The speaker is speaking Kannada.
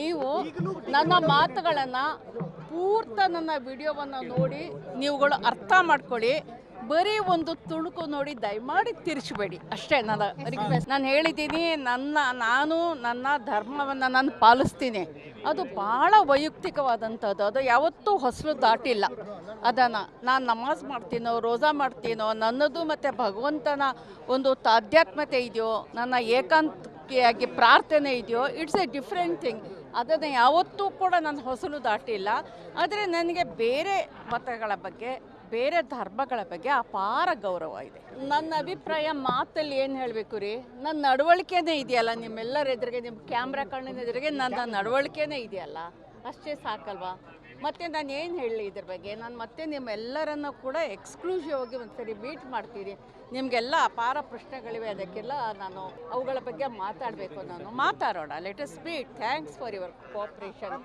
ನೀವು ನನ್ನ ಮಾತುಗಳನ್ನು ಪೂರ್ತ ನನ್ನ ವಿಡಿಯೋವನ್ನು ನೋಡಿ ನೀವುಗಳು ಅರ್ಥ ಮಾಡ್ಕೊಳ್ಳಿ. ಬರೀ ಒಂದು ತುಣುಕು ನೋಡಿ ದಯಮಾಡಿ ತಿರ್ಚಬೇಡಿ. ಅಷ್ಟೇ ನನ್ನ ರಿಕ್ವೆಸ್ಟ್ ನಾನು ಹೇಳಿದ್ದೀನಿ, ನನ್ನ, ನಾನು ನನ್ನ ಧರ್ಮವನ್ನು ನಾನು ಪಾಲಿಸ್ತೀನಿ. ಅದು ಭಾಳ ವೈಯಕ್ತಿಕವಾದಂಥದ್ದು. ಅದು ಯಾವತ್ತೂ ಹೊಸಲು ದಾಟಿಲ್ಲ. ಅದನ್ನು ನಾನು ನಮಾಜ್ ಮಾಡ್ತೀನೋ, ರೋಜಾ ಮಾಡ್ತೀನೋ, ನನ್ನದು ಮತ್ತು ಭಗವಂತನ ಒಂದು ತಾಧ್ಯಾತ್ಮತೆ ಇದೆಯೋ, ನನ್ನ ಏಕಾಂತಿಯಾಗಿ ಪ್ರಾರ್ಥನೆ ಇದೆಯೋ ಇಟ್ಸ್ ಎ ಡಿಫ್ರೆಂಟ್ ಥಿಂಗ್ ಅದನ್ನು ಯಾವತ್ತೂ ಕೂಡ ನಾನು ಹೊಸಲು ದಾಟಿಲ್ಲ. ಆದರೆ ನನಗೆ ಬೇರೆ ಮತಗಳ ಬಗ್ಗೆ, ಬೇರೆ ಧರ್ಮಗಳ ಬಗ್ಗೆ ಅಪಾರ ಗೌರವ ಇದೆ. ನನ್ನ ಅಭಿಪ್ರಾಯ, ಮಾತಲ್ಲಿ ಏನು ಹೇಳಬೇಕು ರೀ? ನನ್ನ ನಡವಳಿಕೆನೇ ಇದೆಯಲ್ಲ, ನಿಮ್ಮೆಲ್ಲರ ಎದುರಿಗೆ ನಿಮ್ಮ ಕ್ಯಾಮ್ರಾ ಕಣ್ಣಿನ ಎದುರಿಗೆ ನನ್ನ ನಡವಳಿಕೆನೇ ಇದೆಯಲ್ಲ? ಅಷ್ಟೇ ಸಾಕಲ್ವಾ? ಮತ್ತು ನಾನು ಏನು ಹೇಳಲಿ ಇದ್ರ ಬಗ್ಗೆ? ನಾನು ಮತ್ತೆ ನಿಮ್ಮೆಲ್ಲರನ್ನು ಕೂಡ ಎಕ್ಸ್ಕ್ಲೂಸಿವ್ ಆಗಿ ಒಂದ್ಸರಿ ಮೀಟ್ ಮಾಡ್ತೀನಿ. ನಿಮಗೆಲ್ಲ ಅಪಾರ ಪ್ರಶ್ನೆಗಳಿವೆ, ಅದಕ್ಕೆಲ್ಲ ನಾನು ಅವುಗಳ ಬಗ್ಗೆ ಮಾತಾಡಬೇಕು ನಾನು. ಮಾತಾಡೋಣ. Let us speak thanks for your cooperation